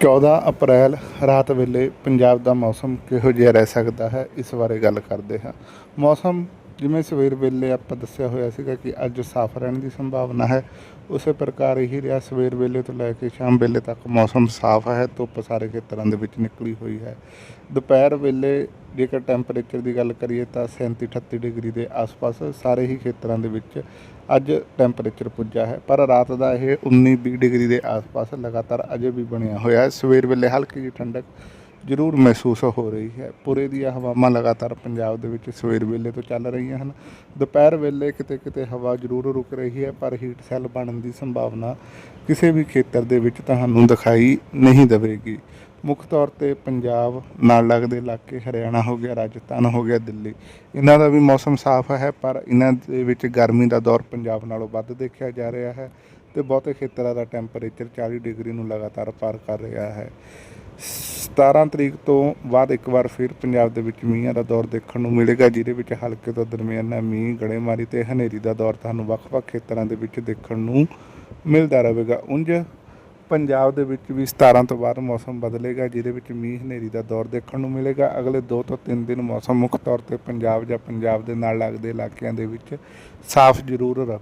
14 ਅਪ੍ਰੈਲ ਰਾਤ ਵੇਲੇ ਪੰਜਾਬ ਦਾ ਮੌਸਮ ਕਿਹੋ ਜਿਹਾ ਰਹਿ ਸਕਦਾ ਹੈ, ਇਸ ਬਾਰੇ ਗੱਲ ਕਰਦੇ ਹਾਂ। ਮੌਸਮ ਜਿਵੇਂ ਸਵੇਰ ਵੇਲੇ ਆਪਾਂ ਦੱਸਿਆ ਹੋਇਆ ਸੀਗਾ ਕਿ ਅੱਜ ਸਾਫ਼ ਰਹਿਣ ਦੀ ਸੰਭਾਵਨਾ ਹੈ, ਉਸੇ ਪ੍ਰਕਾਰ ਹੀ ਰਿਹਾ ਸਵੇਰ ਵੇਲੇ ਤੋਂ ਲੈ ਕੇ ਸ਼ਾਮ ਵੇਲੇ ਤੱਕ ਮੌਸਮ ਸਾਫ਼ ਹੈ, ਧੁੱਪ ਸਾਰੇ ਖੇਤਰਾਂ ਦੇ ਵਿੱਚ ਨਿਕਲੀ ਹੋਈ ਹੈ। ਦੁਪਹਿਰ ਵੇਲੇ ਜੇਕਰ ਟੈਂਪਰੇਚਰ ਦੀ ਗੱਲ ਕਰੀਏ ਤਾਂ 37 38 ਡਿਗਰੀ ਦੇ ਆਸ-ਪਾਸ ਸਾਰੇ ਹੀ ਖੇਤਰਾਂ ਦੇ ਵਿੱਚ ਅੱਜ ਟੈਂਪਰੇਚਰ ਪੁੱਜਾ ਹੈ, ਪਰ ਰਾਤ ਦਾ ਇਹ 19 20 ਡਿਗਰੀ ਦੇ ਆਸ-ਪਾਸ ਲਗਾਤਾਰ ਅਜੇ ਵੀ ਬਣਿਆ ਹੋਇਆ ਹੈ। ਸਵੇਰ ਵੇਲੇ ਹਲਕੀ ਜਿਹੀ ਠੰਡਕ ਜ਼ਰੂਰ ਮਹਿਸੂਸ ਹੋ ਰਹੀ ਹੈ। ਪੂਰੇ ਦੀਆਂ ਹਵਾਵਾਂ ਲਗਾਤਾਰ ਪੰਜਾਬ ਦੇ ਵਿੱਚ ਸਵੇਰ ਵੇਲੇ ਤੋਂ ਚੱਲ ਰਹੀਆਂ ਹਨ। ਦੁਪਹਿਰ ਵੇਲੇ ਕਿਤੇ ਕਿਤੇ ਹਵਾ ਜ਼ਰੂਰ ਰੁਕ ਰਹੀ ਹੈ, ਪਰ ਹੀਟ ਸੈੱਲ ਬਣਨ ਦੀ ਸੰਭਾਵਨਾ ਕਿਸੇ ਵੀ ਖੇਤਰ ਦੇ ਵਿੱਚ ਤੁਹਾਨੂੰ ਦਿਖਾਈ ਨਹੀਂ ਦੇਵੇਗੀ। ਮੁੱਖ ਤੌਰ ਤੇ ਪੰਜਾਬ ਨਾਲ ਲੱਗਦੇ ਇਲਾਕੇ, ਹਰਿਆਣਾ ਹੋ ਗਿਆ, ਰਾਜਸਥਾਨ ਹੋ ਗਿਆ, ਦਿੱਲੀ। ਇਹਨਾਂ ਦਾ ਵੀ ਮੌਸਮ ਸਾਫ਼ ਹੈ, ਪਰ ਇਹਨਾਂ ਦੇ ਵਿੱਚ ਗਰਮੀ ਦਾ ਦੌਰ ਪੰਜਾਬ ਨਾਲੋਂ ਵੱਧ ਦੇਖਿਆ ਜਾ ਰਿਹਾ ਹੈ ਤੇ ਬਹੁਤੇ ਖੇਤਰਾਂ ਦਾ ਟੈਂਪਰੇਚਰ 40 ਡਿਗਰੀ ਨੂੰ ਲਗਾਤਾਰ ਪਾਰ ਕਰ ਰਿਹਾ ਹੈ। 17 ਤਰੀਕ ਤੋਂ ਬਾਅਦ ਇੱਕ ਵਾਰ ਫਿਰ ਪੰਜਾਬ ਦੇ ਵਿੱਚ ਮੀਂਹਾਂ ਦਾ ਦੌਰ ਦੇਖਣ ਨੂੰ ਮਿਲੇਗਾ, ਜਿਹਦੇ ਵਿੱਚ ਹਲਕੇ ਤੋਂ ਦਰਮਿਆਨਾ ਮੀਂਹ, ਗੜੇਮਾਰੀ ਤੇ ਹਨੇਰੀ ਦਾ ਦੌਰ ਤੁਹਾਨੂੰ ਵੱਖ-ਵੱਖ ਖੇਤਰਾਂ ਦੇ ਵਿੱਚ ਦੇਖਣ ਨੂੰ ਮਿਲਦਾ ਰਹੇਗਾ। ਉਂਝ ਪੰਜਾਬ ਦੇ ਵਿੱਚ ਵੀ 17 ਤੋਂ ਬਾਅਦ ਮੌਸਮ ਬਦਲੇਗਾ, ਜਿਹਦੇ ਵਿੱਚ ਮੀਂਹ ਹਨੇਰੀ ਦਾ ਦੌਰ ਦੇਖਣ ਨੂੰ ਮਿਲੇਗਾ। ਅਗਲੇ 2 ਤੋਂ 3 ਦਿਨ ਮੌਸਮ ਮੁੱਖ ਤੌਰ ਤੇ ਪੰਜਾਬ ਜਾਂ ਪੰਜਾਬ ਦੇ ਨਾਲ ਲੱਗਦੇ ਇਲਾਕਿਆਂ ਦੇ ਵਿੱਚ ਸਾਫ਼ ਜ਼ਰੂਰ ਰਹੇ।